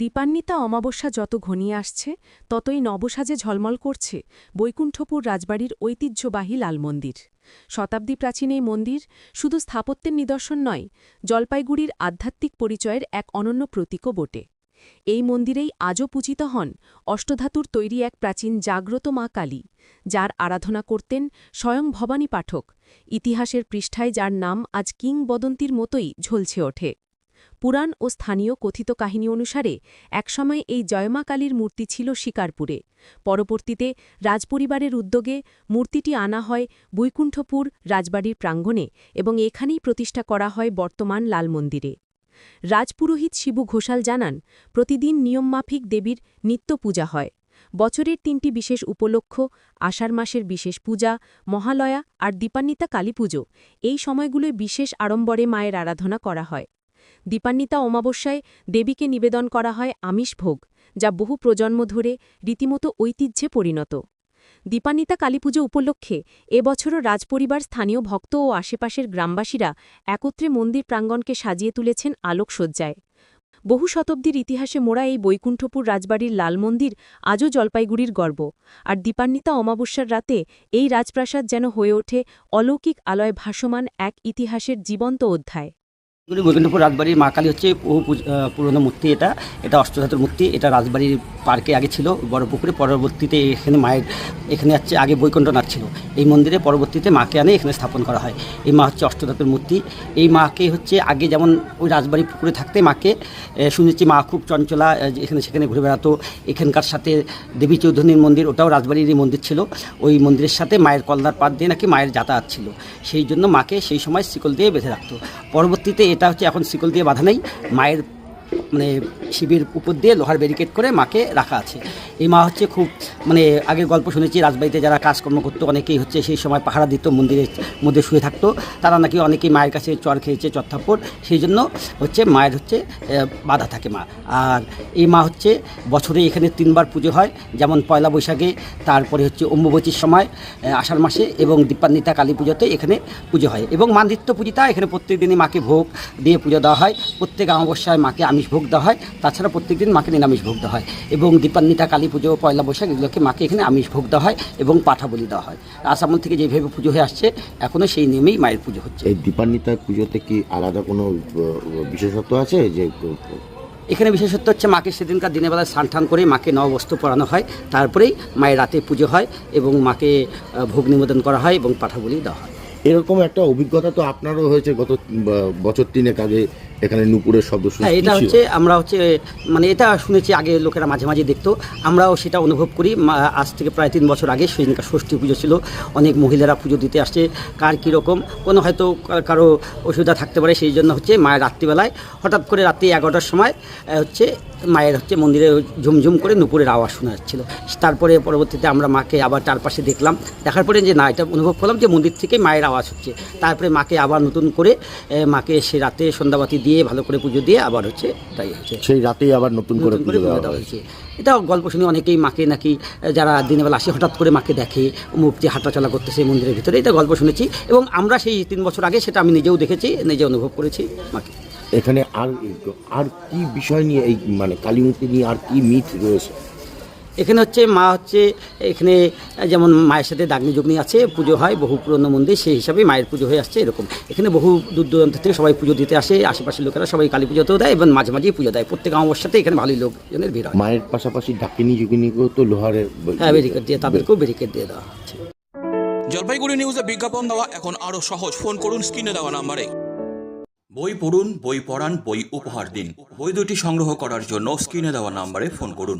দীপান্বিতা অমাবস্যা যত ঘনিয়ে আসছে, ততই নবসাজে ঝলমল করছে বৈকুণ্ঠপুর রাজবাড়ির ঐতিহ্যবাহী লাল মন্দির। শতাব্দী প্রাচীন এই মন্দির শুধু স্থাপত্যের নিদর্শন নয়, জলপাইগুড়ির আধ্যাত্মিক পরিচয়ের এক অনন্য প্রতীকও বটে। এই মন্দিরেই আজও পূজিত হন অষ্টধাতুর তৈরি এক প্রাচীন জাগ্রত মা কালী, যার আরাধনা করতেন স্বয়ং ভবানী পাঠক, ইতিহাসের পৃষ্ঠায় যার নাম আজ কিংবদন্তির মতোই ঝলছে ওঠে। পুরাণ ও স্থানীয় কথিত কাহিনী অনুসারে একসময় এই জয়মা কালীর মূর্তি ছিল শিকারপুরে। পরবর্তীতে রাজপরিবারের উদ্যোগে মূর্তিটি আনা হয় বৈকুণ্ঠপুর রাজবাড়ির প্রাঙ্গণে এবং এখানেই প্রতিষ্ঠা করা হয় বর্তমান লাল মন্দিরে। রাজপুরোহিত শিবু ঘোষাল জানান, প্রতিদিন নিয়মমাফিক দেবীর নিত্য পূজা হয়। বছরের তিনটি বিশেষ উপলক্ষ, আষাঢ় মাসের বিশেষ পূজা, মহালয়া আর দীপান্বিতা কালীপুজো এই সময়গুলোয় বিশেষ আড়ম্বরে মায়ের আরাধনা করা হয়। দীপান্বিতা অমাবস্যায় দেবীকে নিবেদন করা হয় আমিষ ভোগ, যা বহু প্রজন্ম ধরে রীতিমতো ঐতিহ্যে পরিণত। দীপান্বিতা কালীপুজো উপলক্ষে এবছরও রাজপরিবার, স্থানীয় ভক্ত ও আশেপাশের গ্রামবাসীরা একত্রে মন্দির প্রাঙ্গণকে সাজিয়ে তুলেছেন আলোকসজ্জায়। বহু শতাব্দীর ইতিহাসে মোড়া এই বৈকুণ্ঠপুর রাজবাড়ির লাল মন্দির আজও জলপাইগুড়ির গর্ব, আর দীপান্বিতা অমাবস্যার রাতে এই রাজপ্রাসাদ যেন হয়ে ওঠে অলৌকিক আলয় ভাসমান এক ইতিহাসের জীবন্ত অধ্যায়। বৈকুণ্ঠপুর রাজবাড়ির মা কালী হচ্ছে বহু পুরনো মূর্তি এটা। এটা অষ্টধাতুর মূর্তি, এটা রাজবাড়ির পার্কে আগে ছিল, বড় পুকুরে। পরবর্তীতে এখানে মায়ের, এখানে হচ্ছে আগে বৈকুণ্ঠনাথ ছিল। এই মন্দিরে পরবর্তীতে মাকে আনে এখানে স্থাপন করা হয়। এই মা হচ্ছে অষ্টধাতুর মূর্তি। এই মাকে হচ্ছে আগে যেমন ওই রাজবাড়ি পুকুরে থাকতে মাকে শুনেছি মা খুব চঞ্চলা এখানে সেখানে ঘুরে বেড়াতো। এখানকার সাথে দেবী চৌধুরীর মন্দির, ওটাও রাজবাড়িরই মন্দির ছিল। ওই মন্দিরের সাথে মায়ের কলদার পাত দিয়ে নাকি মায়ের যাতায়াত ছিল। সেই জন্য মাকে সেই সময় শিকল দিয়ে বেঁধে রাখতো। পরবর্তীতে এটা হচ্ছে এখন শিকল দিয়ে বাঁধা নেই। মায়ের মানে শিবির উপর দিয়ে লোহার ব্যারিকেড করে মাকে রাখা আছে। এই মা হচ্ছে খুব মানে আগের গল্প শুনেছি, রাজবাড়িতে যারা কাজকর্ম করতো, অনেকেই হচ্ছে সেই সময় পাহারা দিত মন্দিরের মধ্যে শুয়ে থাকতো। তারা নাকি অনেকেই মায়ের কাছে চর খেয়েছে, চর সেই জন্য হচ্ছে মায়ের হচ্ছে বাধা থাকে মা। আর এই মা হচ্ছে বছরে এখানে তিনবার পুজো হয়, যেমন পয়লা বৈশাখে, তারপরে হচ্ছে অম্বুবচীর সময় আষাঢ় মাসে এবং দীপান্বিতা কালী পুজোতে এখানে পুজো হয়। এবং মান্দিত্য পূজিতা, এখানে প্রত্যেক দিনই মাকে ভোগ দিয়ে পুজো দেওয়া হয়। প্রত্যেক অমাবস্যায় মাকে আমিষ দেওয়া হয় তাছাড়া প্রত্যেক দিন মাকে নিরামিষ ভোগ দেওয়া হয় এবং দীপান্বিতা কালী পুজো পয়লা বৈশাখ এগুলোকে মাকে এখানে আমিষ ভোগ দেওয়া হয় এবং পাঠা বলি দেওয়া হয়। আসামল থেকে যেভাবে পুজো হয়ে আসছে এখনও সেই নিয়মেই মায়ের পুজো হচ্ছে। এই দীপান্বিতা পুজোতে কি আলাদা কোনো বিশেষত্ব আছে যে এখানে বিশেষত্ব হচ্ছে মাকে সেদিনকার দিনের বেলায় স্নান টান করে মাকে নববস্ত্র পরানো হয় তারপরেই মায়ের রাতে পুজো হয় এবং মাকে ভোগ নিবেদন করা হয় এবং পাঠা বলি দেওয়া হয়। এরকম একটা অভিজ্ঞতা তো আপনারও হয়েছে গত বছর তিনেক আগে এখানে নুপুরের শব্দ শুনে হ্যাঁ এটা হচ্ছে আমরা হচ্ছে মানে এটা শুনেছি আগে লোকেরা মাঝে মাঝে দেখতো। আমরাও সেটা অনুভব করি। আজ থেকে প্রায় তিন বছর আগে সেদিনকার ষষ্ঠী পুজো ছিল। অনেক মহিলারা পুজো দিতে আসছে। কার কীরকম কোনো হয়তো কারও অসুবিধা থাকতে পারে সেই জন্য হচ্ছে মায়ের রাত্রিবেলায় হঠাৎ করে রাত্রি এগারোটার সময় হচ্ছে মায়ের হচ্ছে মন্দিরে ঝুমঝুম করে নুপুরের আওয়াজ শোনা যাচ্ছিল। তারপরে পরবর্তীতে আমরা মাকে আবার চারপাশে দেখলাম। দেখার পরে যে না এটা অনুভব করলাম যে মন্দির থেকে মায়ের আওয়াজ হচ্ছে। তারপরে মাকে আবার নতুন করে মাকে সে রাতে সন্ধ্যাবাতি দিয়ে ভালো করে পুজো দিয়ে আবার হচ্ছে তাই হচ্ছে। সেই রাতেই আবার নতুন করে পুজো দেওয়া হয়েছে। এটা গল্প শুনে অনেকেই মাকে নাকি যারা দিনের বেলা আসে হঠাৎ করে মাকে দেখে মূর্তি হাঁটাচলা করতেছে মন্দিরের ভিতরে এটা গল্প শুনেছি এবং আমরা সেই তিন বছর আগে সেটা আমি নিজেও দেখেছি নিজে অনুভব করেছি মাকে। এখানে আর আর কি বিষয় নিয়ে এই মানে কালী মূর্তি নিয়ে আর কি মিথ রয়েছে? এখানে হচ্ছে মা হচ্ছে এখানে যেমন মায়ের সাথে দাগ্নি যগ্নি আছে পুজো হয় বহু পুরনো মন্দির সেই হিসাবে মায়ের পুজো হয়ে আসছে এরকম। এখানে বহু দূর দূরান্ত থেকে সবাই পুজো দিতে আসে আশেপাশের লোকেরা সবাই কালী পুজোতেও দেয় এবং মাঝে মাঝেই পুজো দেয়। প্রত্যেক অমাবস্যাতে এখানে ভালোই লোকজনের ভিড় হয়। মায়ের পাশাপাশি ডাকিনি যুগিনীকেও তো লোহারের হ্যাঁ ব্যারিকেড দিয়ে তাদেরকেও ব্যারিকেড দিয়ে দেওয়া হচ্ছে। জলপাইগুড়ি নিউজে বিজ্ঞাপন দেওয়া এখন আরও সহজ। ফোন করুন স্ক্রিনে দেওয়া নাম্বারে বই পড়ুন বই পড়ান বই উপহার দিন। বই দুটি সংগ্রহ করার জন্য স্ক্রিনে দেওয়া নাম্বারে ফোন করুন।